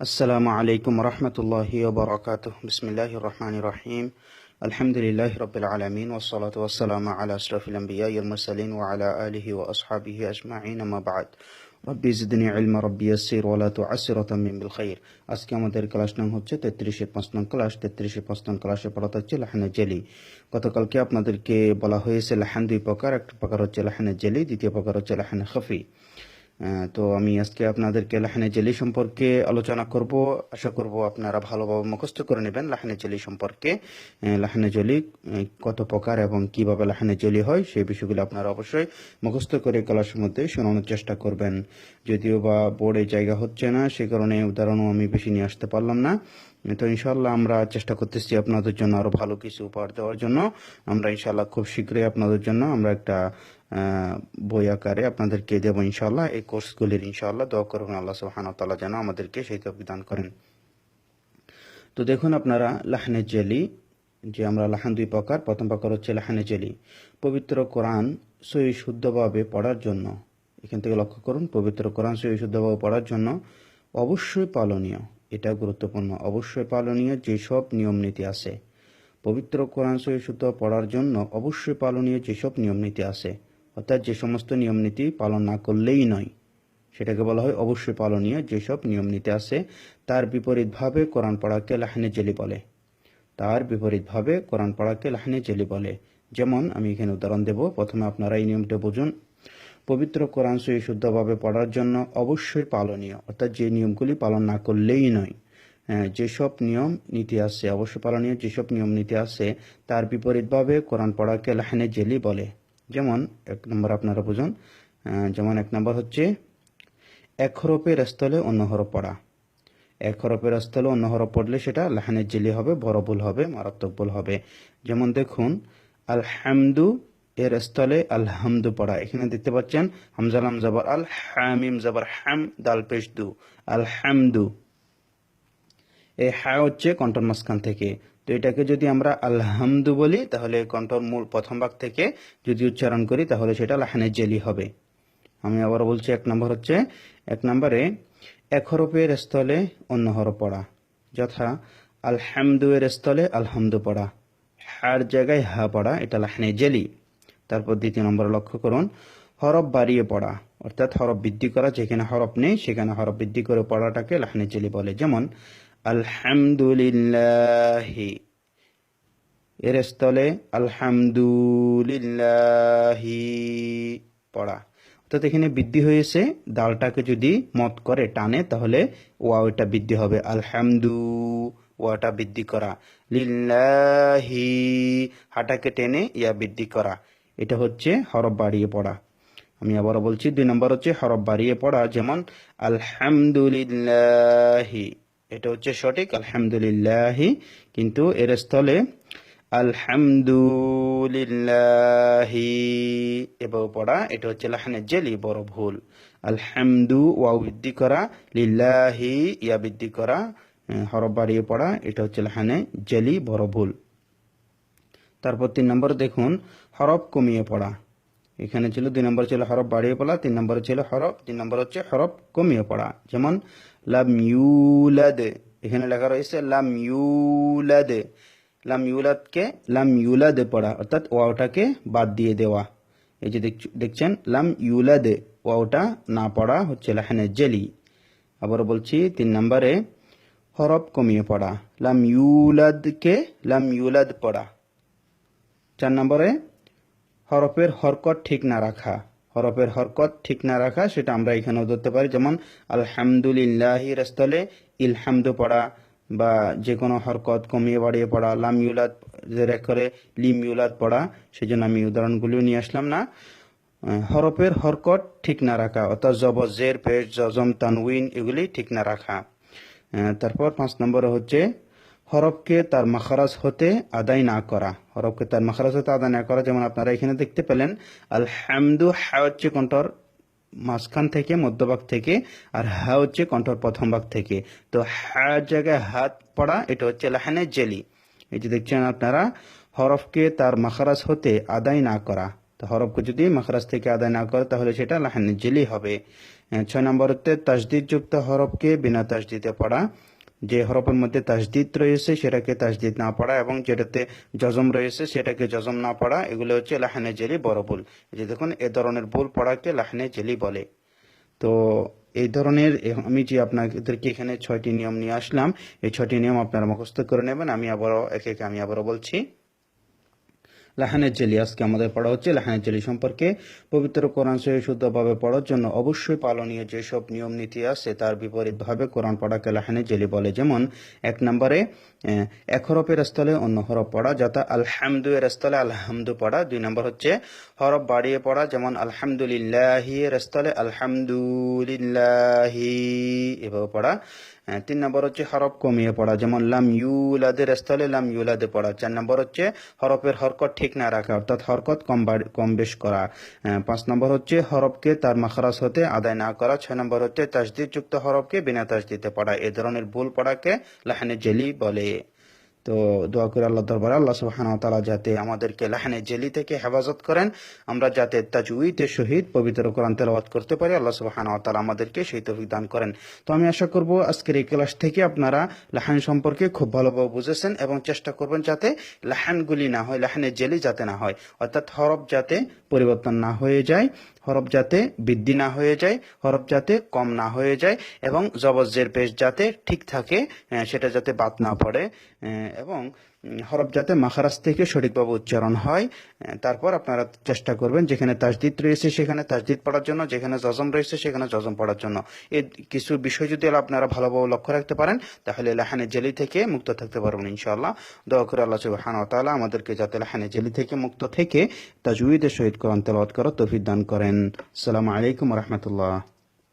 السلام عليكم ورحمة الله وبركاته بسم الله الرحمن الرحيم الحمد لله رب العالمين والصلاة والسلام على أشرف الأنبياء والمرسلين وعلى آله وأصحابه أجمعين ما بعد রব্বি জিদনি ইলমা রব্বি ইয়াসসির ওয়ালা তুআসসির তামিম বিল খাইর আজকে আমাদের ক্লাস নাম হচ্ছে তেত্রিশে পাঁচ নং ক্লাস তেত্রিশে পাঁচ নং ক্লাসে পড়াতে হচ্ছে লাহানে জেলি গতকালকে আপনাদেরকে বলা হয়েছে লাহান দুই প্রকার একটা প্রকার হচ্ছে লাহানে জেলি দ্বিতীয় প্রকার হচ্ছে লাহানে খফি আহ, তো আমি আজকে আপনাদেরকে লাহানে জেলি সম্পর্কে আলোচনা করব। আশা করব আপনারা ভালোভাবে মুখস্থ করে নেবেন লাহানে জেলি সম্পর্কে। লাহানে জেলি কত প্রকার এবং কীভাবে লাহানে জেলি হয় সেই বিষয়গুলো আপনারা অবশ্যই মুখস্থ করে ক্লাসের মধ্যে শোনানোর চেষ্টা করবেন। যদিও বা বোর্ডে জায়গা হচ্ছে না, সে কারণে উদাহরণও আমি বেশি নিয়ে আসতে পারলাম না। তো ইনশাল্লাহ আমরা চেষ্টা করতেছি আপনাদের জন্য আরও ভালো কিছু উপহার দেওয়ার জন্য। আমরা ইনশাল্লাহ খুব শীঘ্রই আপনাদের জন্য আমরা একটা বই আকারে আপনাদেরকে দেবো ইনশাল্লাহ এই কোর্সগুলির ইনশাল্লাহ দোয়া করবেন আল্লাহ ওয়া যেন আমাদেরকে সেই দান করেন। তো দেখুন আপনারা, লাহানে জেলি, যে আমরা লাহান দুই প্রকার, প্রথম প্রকার হচ্ছে লাহানে জেলি। পবিত্র কোরআন সহি শুদ্ধভাবে পড়ার জন্য, এখান থেকে লক্ষ্য করুন, পবিত্র কোরআন সহি শুদ্ধভাবে পড়ার জন্য অবশ্যই পালনীয়, এটা গুরুত্বপূর্ণ, অবশ্যই পালনীয় যেসব নিয়ম নীতি আছে। পবিত্র কোরআন সহি শুদ্ধ পড়ার জন্য অবশ্যই পালনীয় যেসব নিয়ম নীতি আছে। অর্থাৎ যে সমস্ত নিয়ম নীতি পালন না করলেই নয়। সেটাকে বলা হয় অবশ্যই পালনীয় যেসব নিয়ম নীতি আছে তার বিপরীতভাবে কোরআন পড়াকে লাহানে জেলি বলে। তার বিপরীতভাবে কোরআন পড়াকে লাহানে জেলি বলে। যেমন আমি এখানে উদাহরণ দেব প্রথমে আপনারা এই নিয়মটা বুঝুন। পবিত্র কোরআন সহি শুদ্ধভাবে পড়ার জন্য অবশ্যই পালনীয় অর্থাৎ যে নিয়মগুলি পালন না করলেই নয়। হ্যাঁ, যেসব নিয়ম নীতি আছে অবশ্যই পালনীয় যেসব নিয়ম নীতি আছে তার বিপরীতভাবে কোরআন পড়াকে লাহানে জেলি বলে। যেমন এক নম্বর আপনারা বুঝুন যেমন এক নম্বর হচ্ছে, এক হরফের স্থলে অন্য হরফ পড়া। এক হরফের স্থলে অন্য হরফ পড়লে সেটা লাহানের জেলি হবে, বড় ভুল হবে, মারাত্মক ভুল হবে। যেমন দেখুন, আলহামদু এর স্থলে আলহামদু পড়া। এখানে দেখতে পাচ্ছেন হামজালাম জবর আল হামিম জবর, হাম, দাল, পেশ, দু। আলহামদু। এই হা হচ্ছে কন্টন মাঝখান থেকে। তো এটাকে যদি আমরা আলহামদু বলি, তাহলে কণ্ঠর মূল প্রথম ভাগ থেকে যদি উচ্চারণ করি, তাহলে সেটা লাহানের জেলি হবে। আমি আবার বলছি এক নম্বর হচ্ছে, এক নম্বরে, এক হরফের স্থলে অন্য হরফ পড়া, যথা আলহামদু এর স্থলে আলহামদু পড়া, হার জায়গায় হা পড়া, এটা লাহনে জেলি। তারপর দ্বিতীয় নম্বরে লক্ষ্য করুন, হরফ বাড়িয়ে পড়া, অর্থাৎ হরফ বৃদ্ধি করা, যেখানে হরফ নেই, সেখানে হরফ বৃদ্ধি করে পড়াটাকে লাহনে জেলি বলে। যেমন আলহামদুলিল্লাহি। এর স্থলে আলহামদুলিল্লাহি পড়া। অর্থাৎ এখানে বৃদ্ধি হয়েছে, দালটাকে যদি মত করে, টানে, তাহলে ওয়া ওটা বৃদ্ধি হবে। আলহামদু, ওয়াটা বৃদ্ধি করা। লিল্লাহি, হাটাকে টেনে ইয়া বৃদ্ধি করা। এটা হচ্ছে হরফ বাড়িয়ে পড়া। আমি আবারও বলছি, দুই নম্বর হচ্ছে হরফ বাড়িয়ে পড়া, যেমন আলহামদুলিল্লাহি। এটা হচ্ছে সঠিক, আলহামদুলিল্লাহি। কিন্তু এর স্থলে, আলহামদুলিল্লাহি এবার পড়া, এটা হচ্ছে লাহানের জেলি, বড় ভুল। আলহামদু, ওয়াও বৃদ্ধি করা, লিল্লাহি, ইয়া বৃদ্ধি করা হরফ বাড়িয়ে পড়া, এটা হচ্ছে লাহানে জেলি, বড় ভুল। তারপর তিন নম্বর দেখুন, হরফ কমিয়ে পড়া। এখানে ছিল দুই নম্বর ছিল হরফ বাড়িয়ে পড়া, তিন নম্বর ছিল হরফ, তিন নম্বর হচ্ছে হরফ কমিয়ে পড়া। যেমন, লাম ইউলাদ এখানে লেখা রয়েছে লাম ইউলাদ লাম ইউলাদকে লাম ইউলাদে পড়া, অর্থাৎ ওয়াওটাকে বাদ দিয়ে দেওয়া। এই যে দেখছ- দেখছেন, লাম ইউলাদে ওয়াওটা না পড়া হচ্ছে লাহানে জেলি। আবার বলছি, তিন নম্বরে হরফ কমিয়ে পড়া। লাম ইউলাদকে লাম ইউলাদ পড়া। চার নম্বরে হরফের হরকত ঠিক না রাখা। হরফের হরকত ঠিক না রাখা, সেটা আমরা এখানেও ধরতে পারি। যেমন আলহামদুলিল্লাহির স্থলে ইলহামদু পড়া বা যে কোনো হরকত কমিয়ে বাড়িয়ে পড়া, লাম ইউলাদ করে লিম ইউলাদ পড়া সেই জন্য আমি উদাহরণগুলিও নিয়ে আসলাম না। হরফের হরকত ঠিক না রাখা, অর্থাৎ জব জের, পেশ, জজম, তানউইন, এগুলি ঠিক না রাখা। তারপর পাঁচ নম্বরে হচ্ছে হরফকে তার মাখারাজ হতে আদায় না করা। হরফকে তার মাখারাজ হতে আদায় না করা, যেমন আপনারা এখানে দেখতে পেলেন, আলহামদু হা হচ্ছে কণ্ঠর মাঝখান থেকে, মধ্যভাগ থেকে, আর হা হচ্ছে কণ্ঠর প্রথম ভাগ থেকে। তো হা জায়গায় হাত পড়া, এটা হচ্ছে লাহানে জেলি। এই যে দেখছেন আপনারা, হরফকে তার মাখারাজ হতে আদায় না করা। তো হরফকে যদি মাখরাজ থেকে আদায় না করে, তাহলে সেটা লাহানে জেলি হবে। ছয় নম্বর হচ্ছে তাসদিদ যুক্ত হরফকে বিনা তাসদিদে পড়া। যে হরফের মধ্যে তাসদিদ রয়েছে, সেটাকে তাসদিদ না পড়া এবং যেটাতে জজম রয়েছে, সেটাকে জজম না পড়া, এগুলো হচ্ছে লাহানে জেলি বড় ভুল। যে দেখুন, এ ধরনের ভুল পড়াকে লাহানে জেলি বলে। তো এই ধরনের আমি যে আপনাদেরকে এখানে ছয়টি নিয়ম নিয়ে আসলাম, এই ছয়টি নিয়ম আপনারা মুখস্থ করে নেবেন, আমি আবারও, একে একে আমি আবারও বলছি। লাহানের জেলি আজকে আমাদের পড়া হচ্ছে। লাহানের জেলি সম্পর্কে পবিত্র কোরআন সহি শুদ্ধভাবে পড়ার জন্য অবশ্যই পালনীয় যেসব নিয়ম নীতি আছে, তার বিপরীতভাবে কোরআন পড়াকে লাহানের জেলি বলে। যেমন, এক নম্বরে এক হরফের স্থলে অন্য হরফ পড়া যথা আলহামদু এর স্থলে আলহামদু পড়া। দুই নম্বর হচ্ছে, হরফ বাড়িয়ে পড়া, যেমন, আলহামদুলিল্লাহি এর স্থলে আলহামদুলিল্লাহি এভাবে পড়া। তিন নম্বর হচ্ছে, হরফ কমিয়ে পড়া, যেমন, লাম ইউলাদের স্থলে লাম ইউলাদে পড়া। চার নম্বর হচ্ছে, হরফের হরকত ঠিক না রাখা, অর্থাৎ হরকত কম বেশ করা। পাঁচ নম্বর হচ্ছে, হরফকে তার মাখরাজ হতে আদায় না করা। ছয় নম্বর হচ্ছে তাজদিদ যুক্ত হরফকে বিনা তাসদিদে পড়া। এ ধরনের ভুল পড়াকে লাহানে জেলি বলে। তো দোয়া করে আল্লাহ দরবারে, আল্লাহ সুবহানাহু ওয়া তাআলা যাতে আমাদেরকে লাহানে জেলি থেকে হেফাজত করেন। আমরা যাতে তাজউইদের সহিত পবিত্র কোরআন তেলাওয়াত করতে পারি, আল্লাহ সুবহানাহু ওয়া তাআলা আমাদেরকে সেই তৌফিক দান করেন। তো আমি আশা করব আজকের এই ক্লাস থেকে আপনারা লাহান সম্পর্কে খুব ভালোভাবে বুঝেছেন এবং চেষ্টা করবেন যাতে লাহানগুলি না হয়, লাহানে জেলি যাতে না হয়। অর্থাৎ হরফ যাতে পরিবর্তন না হয়ে যায়, হরফ যাতে বৃদ্ধি না হয়ে যায়, হরফ যাতে কম না হয়ে যায় এবং জবজের পেশ যাতে ঠিক থাকে সেটা যাতে বাদ না পড়ে এবং হরফ যাতে মাখারাজ থেকে সঠিকভাবে উচ্চারণ হয় তারপর আপনারা চেষ্টা করবেন যেখানে তাজদিদ রয়েছে সেখানে তাজদিদ পড়ার জন্য, যেখানে জজম রয়েছে সেখানে জজম পড়ার জন্য। এই কিছু বিষয় যদি আপনারা ভালোভাবে লক্ষ্য রাখতে পারেন, তাহলে লাহানে জেলি থেকে মুক্ত থাকতে পারবেন ইনশাআল্লাহ। দোয়া করে আল্লাহ সুবহানাহু ওয়া তাআলা আমাদেরকে যাতে লাহানে জেলি থেকে মুক্ত থেকে তাজউইদের সহিত কোরআন তেলাওয়াত করার তৌফিক দান করেন। আসসালামু আলাইকুম রাহমাতুল্লাহ।